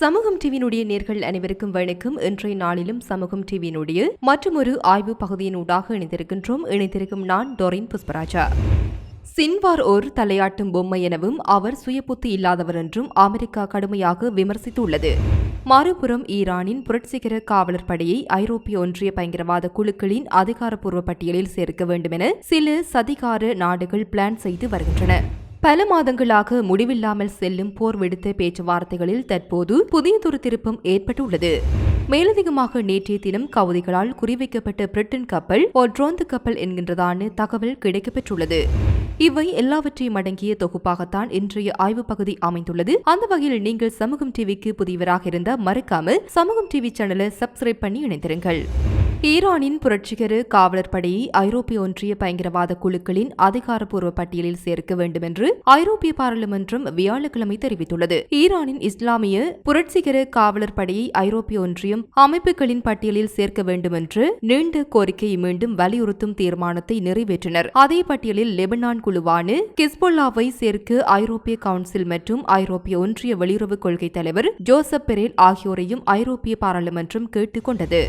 சமூகம் டிவியினுடைய நேர்கள் அனைவருக்கும் வணக்கம். இன்றைய நாளிலும் சமூகம் டிவியினுடைய மற்றொரு ஆய்வு பகுதியினூடாக இணைந்திருக்கின்றோம். இணைந்திருக்கும் நான் டொரின் புஷ்பராஜா. சின்வார் ஓர் தலையாட்டும் பொம்மை எனவும் அவர் சுயபுத்தி இல்லாதவர் என்றும் அமெரிக்கா கடுமையாக விமர்சித்துள்ளது. மறுபுறம் ஈரானின் புரட்சிகர காவலர் படையை ஐரோப்பிய ஒன்றிய பயங்கரவாத குழுக்களின் அதிகாரப்பூர்வ பட்டியலில் சேர்க்க வேண்டும் என சில சதிகார நாடுகள் பிளான் செய்து வருகின்றன. பல மாதங்களாக முடிவில்லாமல் செல்லும் போர் விடுத்த பேச்சுவார்த்தைகளில் தற்போது புதியதொரு திருப்பம் ஏற்பட்டுள்ளது. மேலதிகமாக நேற்றைய தினம் கவுதிகளால் குறிவைக்கப்பட்ட பிரிட்டன் கப்பல் ஒட்ரோந்து கப்பல் என்கின்றதான தகவல் கிடைக்கப்பெற்றுள்ளது. இவை எல்லாவற்றையும் அடங்கிய தொகுப்பாகத்தான் இன்றைய ஆய்வு பகுதி அமைந்துள்ளது. அந்த வகையில் நீங்கள் சமூகம் டிவிக்கு புதியவராக இருந்தால் மறக்காமல் சமூகம் டிவி சேனலை சப்ஸ்கிரைப் பண்ணி இணைந்திருங்கள். ஈரானின் புரட்சிகர காவலர் படையை ஐரோப்பிய ஒன்றிய பயங்கரவாத குழுக்களின் அதிகாரப்பூர்வ பட்டியலில் சேர்க்க வேண்டும் என்று ஐரோப்பிய பாராளுமன்றம் வியாழக்கிழமை தெரிவித்துள்ளது. ஈரானின் இஸ்லாமிய புரட்சிகர காவலர் படையை ஐரோப்பிய ஒன்றியம் அமைப்புகளின் பட்டியலில் சேர்க்க வேண்டும் என்று நீண்ட கோரிக்கையை மீண்டும் வலியுறுத்தும் தீர்மானத்தை நிறைவேற்றினர். அதே பட்டியலில் லெபனான் குழுவான கிஸ்பொல்லாவை சேர்க்க ஐரோப்பிய கவுன்சில் மற்றும் ஐரோப்பிய ஒன்றிய வெளியுறவு கொள்கை தலைவர் ஜோசப் பெரேல் ஆகியோரையும் ஐரோப்பிய பாராளுமன்றம் கேட்டுக் கொண்டது.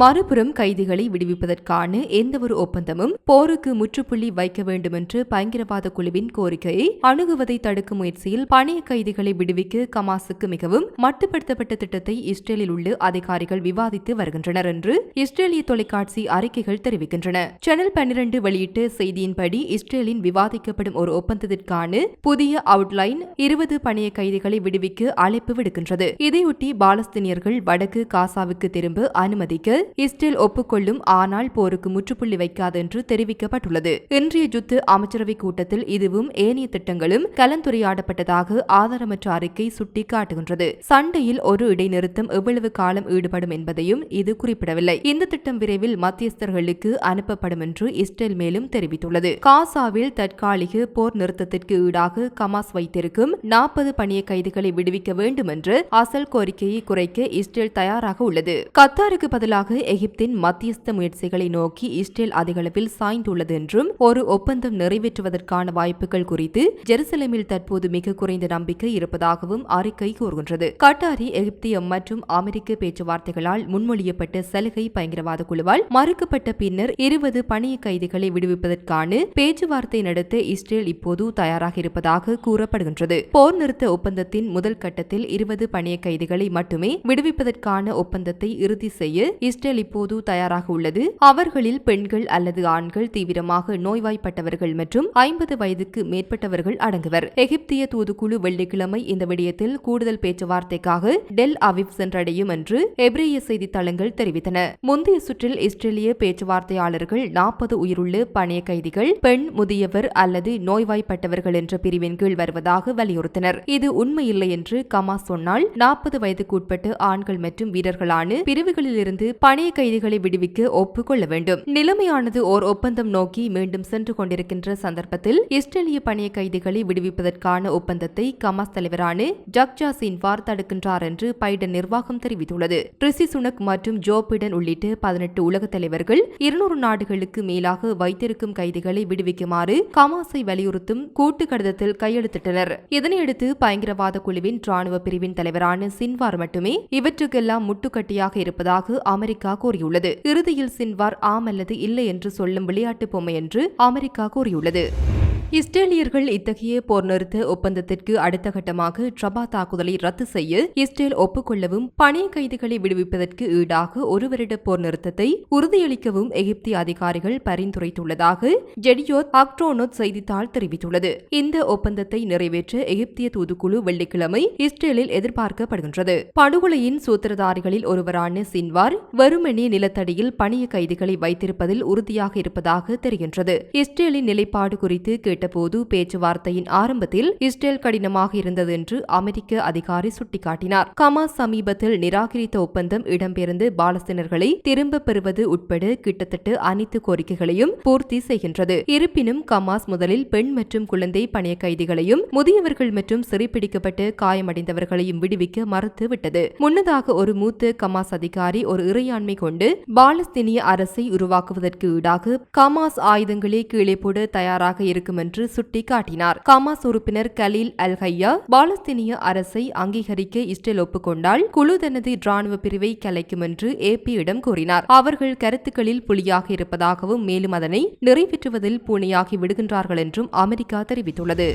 மறுபுறம் கைதிகளை விடுவிப்பதற்கான எந்தவொரு ஒப்பந்தமும் போருக்கு முற்றுப்புள்ளி வைக்க வேண்டும் என்று பயங்கரவாத குழுவின் கோரிக்கையை அணுகுவதை தடுக்கும் முயற்சியில் பணிய கைதிகளை விடுவிக்க கமாசுக்கு மிகவும் மட்டுப்படுத்தப்பட்ட திட்டத்தை இஸ்ரேலில் உள்ள அதிகாரிகள் விவாதித்து வருகின்றனர் என்று இஸ்ரேலிய தொலைக்காட்சி அறிக்கைகள் தெரிவிக்கின்றன. சேனல் பன்னிரண்டு வெளியிட்ட செய்தியின்படி இஸ்ரேலின் விவாதிக்கப்படும் ஒரு ஒப்பந்தத்திற்கான புதிய அவுட்லைன் இருபது பணிய கைதிகளை விடுவிக்க அழைப்பு விடுக்கின்றது. இதையொட்டி பாலஸ்தீனியர்கள் வடக்கு காசாவுக்கு திரும்ப அனுமதிக்க இஸ்ரேல் ஒப்புக்கொள்ளும் ஆனால் போருக்கு முற்றுப்புள்ளி வைக்காது என்று தெரிவிக்கப்பட்டுள்ளது. இன்றைய யுத்த அமைச்சரவை கூட்டத்தில் இதுவும் ஏனைய திட்டங்களும் கலந்துரையாடப்பட்டதாக ஆதாரமற்ற அறிக்கை சுட்டிக்காட்டுகின்றது. சண்டையில் ஒரு இடைநிறுத்தம் எவ்வளவு காலம் ஈடுபடும் என்பதையும் இது குறிப்பிடவில்லை. இந்த திட்டம் விரைவில் மத்தியஸ்தர்களுக்கு அனுப்பப்படும் என்று இஸ்ரேல் மேலும் தெரிவித்துள்ளது. காசாவில் தற்காலிக போர் நிறுத்தத்திற்கு ஈடாக கமாஸ் வைத்திருக்கும் நாற்பது பணிய கைதிகளை விடுவிக்க வேண்டும் என்று அசல் கோரிக்கையை குறைக்க இஸ்ரேல் தயாராக உள்ளது. கத்தாருக்கு பதிலாக எகிப்தின் மத்தியஸ்த முயற்சிகளை நோக்கி இஸ்ரேல் அதிகளவில் சாய்ந்துள்ளது என்றும் ஒரு ஒப்பந்தம் நிறைவேற்றுவதற்கான வாய்ப்புகள் குறித்து ஜெருசலேமில் தற்போது மிக குறைந்த நம்பிக்கை இருப்பதாகவும் அறிக்கை கூறுகின்றது. கட்டாரி எகிப்திய மற்றும் அமெரிக்க பேச்சுவார்த்தைகளால் முன்மொழியப்பட்ட சலுகை பயங்கரவாத குழுவால் மறுக்கப்பட்ட பின்னர் இருபது பணிய கைதிகளை விடுவிப்பதற்கான பேச்சுவார்த்தை நடத்த இஸ்ரேல் இப்போது தயாராக இருப்பதாக கூறப்படுகின்றது. போர் நிறுத்த ஒப்பந்தத்தின் முதல் கட்டத்தில் இருபது பணிய கைதிகளை மட்டுமே விடுவிப்பதற்கான ஒப்பந்தத்தை இறுதி செய்ய இஸ்ரேல் இப்போது தயாராக உள்ளது. அவர்களில் பெண்கள் அல்லது ஆண்கள் தீவிரமாக நோய்வாய்ப்பட்டவர்கள் மற்றும் ஐம்பது வயதுக்கு மேற்பட்டவர்கள் அடங்குவர். எகிப்திய தூதுக்குழு வெள்ளிக்கிழமை இந்த விடயத்தில் கூடுதல் பேச்சுவார்த்தைக்காக டெல் அவிவ் சென்றடையும் என்று எப்ரேய செய்தித்தளங்கள் தெரிவித்தன. முந்தைய சுற்றில் இஸ்ரேலிய பேச்சுவார்த்தையாளர்கள் நாற்பது உயிருள்ள பணைய கைதிகள் பெண் முதியவர் அல்லது நோய்வாய்ப்பட்டவர்கள் என்ற பிரிவின் கீழ் வருவதாக வலியுறுத்தினர். இது உண்மையில்லை என்று கமா சொன்னால் நாற்பது வயதுக்குட்பட்டு ஆண்கள் மற்றும் வீரர்களான பிரிவுகளிலிருந்து பணைய கைதிகளை விடுவிக்க ஒப்புக்கொள்ள வேண்டும். நிலைமையானது ஓர் ஒப்பந்தம் நோக்கி மீண்டும் சென்று கொண்டிருக்கின்ற சந்தர்ப்பத்தில் இஸ்ரேலிய பணைய கைதிகளை விடுவிப்பதற்கான ஒப்பந்தத்தை கமாஸ் தலைவரான ஜக்ஜா சின்வார் தடுக்கின்றார் என்று பைடன் நிர்வாகம் தெரிவித்துள்ளது. ரிஷி சுனக் மற்றும் ஜோ பிடன் உள்ளிட்ட பதினெட்டு உலக தலைவர்கள் இருநூறு நாடுகளுக்கு மேலாக வைத்திருக்கும் கைதிகளை விடுவிக்குமாறு கமாஸை வலியுறுத்தும் கூட்டு கடிதத்தில் கையெழுத்திட்டனர். இதனையடுத்து பயங்கரவாத குழுவின் ராணுவ பிரிவின் தலைவரான சின்வார் மட்டுமே இவற்றுக்கெல்லாம் முட்டுக்கட்டியாக இருப்பதாக அமெரிக்க கூறியுள்ளது. இறுதியில் சின்வார் ஆம் அல்லது இல்லை என்று சொல்லும் விளையாட்டு பொம்மை என்று அமெரிக்கா கூறியுள்ளது. இஸ்ரேலியர்கள் இத்தகைய போர் நிறுத்த ஒப்பந்தத்திற்கு அடுத்த கட்டமாக ட்ரபா தாக்குதலை ரத்து செய்ய இஸ்ரேல் ஒப்புக்கொள்ளவும் பணிய கைதிகளை விடுவிப்பதற்கு ஈடாக ஒரு வருட போர் நிறுத்தத்தை உறுதியளிக்கவும் எகிப்திய அதிகாரிகள் பரிந்துரைத்துள்ளதாக ஜெடியோத் அக்ட்ரோனோத் செய்தித்தாள் தெரிவித்துள்ளது. இந்த ஒப்பந்தத்தை நிறைவேற்ற எகிப்திய தூதுக்குழு வெள்ளிக்கிழமை இஸ்ரேலில் எதிர்பார்க்கப்படுகின்றது. படுகொலையின் சூத்திரதாரிகளில் ஒருவரான சின்வார் வெறுமனே நிலத்தடியில் பணிய கைதிகளை வைத்திருப்பதில் உறுதியாக இருப்பதாக தெரிகின்றது. இஸ்ரேலின் நிலைப்பாடு குறித்து கேட்டபோது பேச்சுவார்த்தையின் ஆரம்பத்தில் இஸ்ரேல் கடினமாக இருந்தது என்று அமெரிக்க அதிகாரி சுட்டிக்காட்டினார். கமாஸ் சமீபத்தில் நிராகரித்த ஒப்பந்தம் இடம்பெயர்ந்து பாலஸ்தீனர்களை திரும்ப பெறுவது உட்பட கிட்டத்தட்ட அனைத்து கோரிக்கைகளையும் பூர்த்தி செய்கின்றது. இருப்பினும் கமாஸ் முதலில் பெண் மற்றும் குழந்தை பணிய கைதிகளையும் முதியவர்கள் மற்றும் சிறைப்பிடிக்கப்பட்டு காயமடைந்தவர்களையும் விடுவிக்க மறுத்துவிட்டது. முன்னதாக ஒரு மூத்த கமாஸ் அதிகாரி ஒரு இறையாண்மை கொண்டு பாலஸ்தீனிய அரசை உருவாக்குவதற்கு ஈடாக கமாஸ் ஆயுதங்களை கீழே போட தயாராக இருக்கும் என்று சுட்டிக்காட்டினார். காமாஸ் உறுப்பினர் கலீல் அல் ஹையா பாலஸ்தீனிய அரசை அங்கீகரிக்க இஸ்ரேல் ஒப்புக்கொண்டால் குழு தனது ராணுவ பிரிவை கலைக்கும் என்று ஏபியிடம் கூறினார். அவர்கள் கருத்துக்களில் புலியாக இருப்பதாகவும் மேலும் அதனை நிறைவேற்றுவதில் பூனையாகி விடுகின்றார்கள் என்றும் அமெரிக்கா தெரிவித்துள்ளது.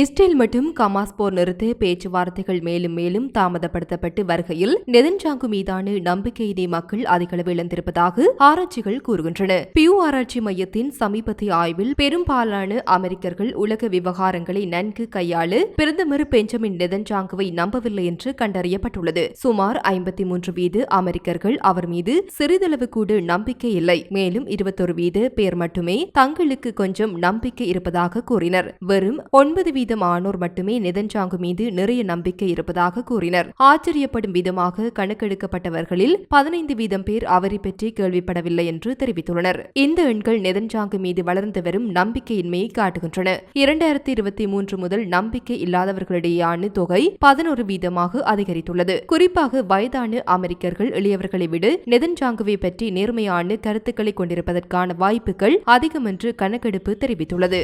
இஸ்ரேல் மற்றும் கமாஸ் போர் நிறுத்த பேச்சுவார்த்தைகள் மேலும் மேலும் தாமதப்படுத்தப்பட்டு வருகையில் நெதன்ஜாங்கு மீதான நம்பிக்கையினை மக்கள் அதிகளவு இழந்திருப்பதாக ஆராய்ச்சிகள் கூறுகின்றன. பியூ ஆராய்ச்சி மையத்தின் சமீபத்திய ஆய்வில் பெரும்பாலான அமெரிக்கர்கள் உலக விவகாரங்களை நன்கு கையாள பிரதமர் பெஞ்சமின் நெதன்ஜாங்குவை நம்பவில்லை என்று கண்டறியப்பட்டுள்ளது. சுமார் ஐம்பத்தி மூன்று வீத அமெரிக்கர்கள் அவர் மீது சிறிதளவு கூட நம்பிக்கை இல்லை. மேலும் இருபத்தொரு வீத பேர் மட்டுமே தங்களுக்கு கொஞ்சம் நம்பிக்கை இருப்பதாக கூறினர். வெறும் ஒன்பது வீதம் மட்டுமே நெதன்சாங்கு மீது நிறைய நம்பிக்கை இருப்பதாக கூறினர். ஆச்சரியப்படும் விதமாக கணக்கெடுக்கப்பட்டவர்களில் பதினைந்து வீதம் பேர் அவரை பற்றி கேள்விப்படவில்லை என்று தெரிவித்துள்ளனர். இந்த எண்கள் நெதன்சாங்கு மீது வளர்ந்து வரும் நம்பிக்கையின்மையை காட்டுகின்றன. இரண்டாயிரத்தி இருபத்தி மூன்று முதல் நம்பிக்கை இல்லாதவர்களிடையேயான தொகை பதினோரு வீதமாக அதிகரித்துள்ளது. குறிப்பாக வயதான அமெரிக்கர்கள் எளியவர்களை விட நெதன்சாங்குவை பற்றி நேர்மையான கருத்துக்களை கொண்டிருப்பதற்கான வாய்ப்புகள் அதிகம் என்று கணக்கெடுப்பு தெரிவித்துள்ளது.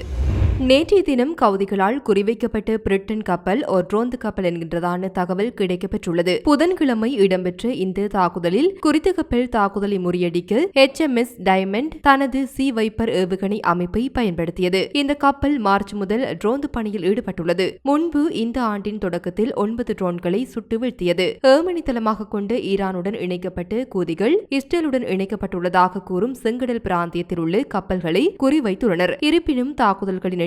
நேற்றைய தினம் கவுதிகளால் குறிவைக்கப்பட்ட பிரிட்டன் கப்பல் ஒரு ரோந்து கப்பல் என்கின்றதான தகவல் கிடைக்கப்பெற்றுள்ளது. புதன்கிழமை இடம்பெற்ற இந்த தாக்குதலில் குறித்த கப்பல் தாக்குதலை முறியடிக்க எச் எம் எஸ் டயமண்ட் தனது சி வைப்பர் ஏவுகணை அமைப்பை பயன்படுத்தியது. இந்த கப்பல் மார்ச் முதல் ட்ரோந்து பணியில் ஈடுபட்டுள்ளது. முன்பு இந்த ஆண்டின் தொடக்கத்தில் ஒன்பது ட்ரோன்களை சுட்டு வீழ்த்தியது. ஏமனி தளமாக கொண்டு ஈரானுடன் இணைக்கப்பட்ட கூதிகள் இஸ்ரேலுடன் இணைக்கப்பட்டுள்ளதாக கூறும் செங்கடல் பிராந்தியத்தில் உள்ள கப்பல்களை குறிவைத்துள்ளனர். இருப்பினும் தாக்குதல்களின்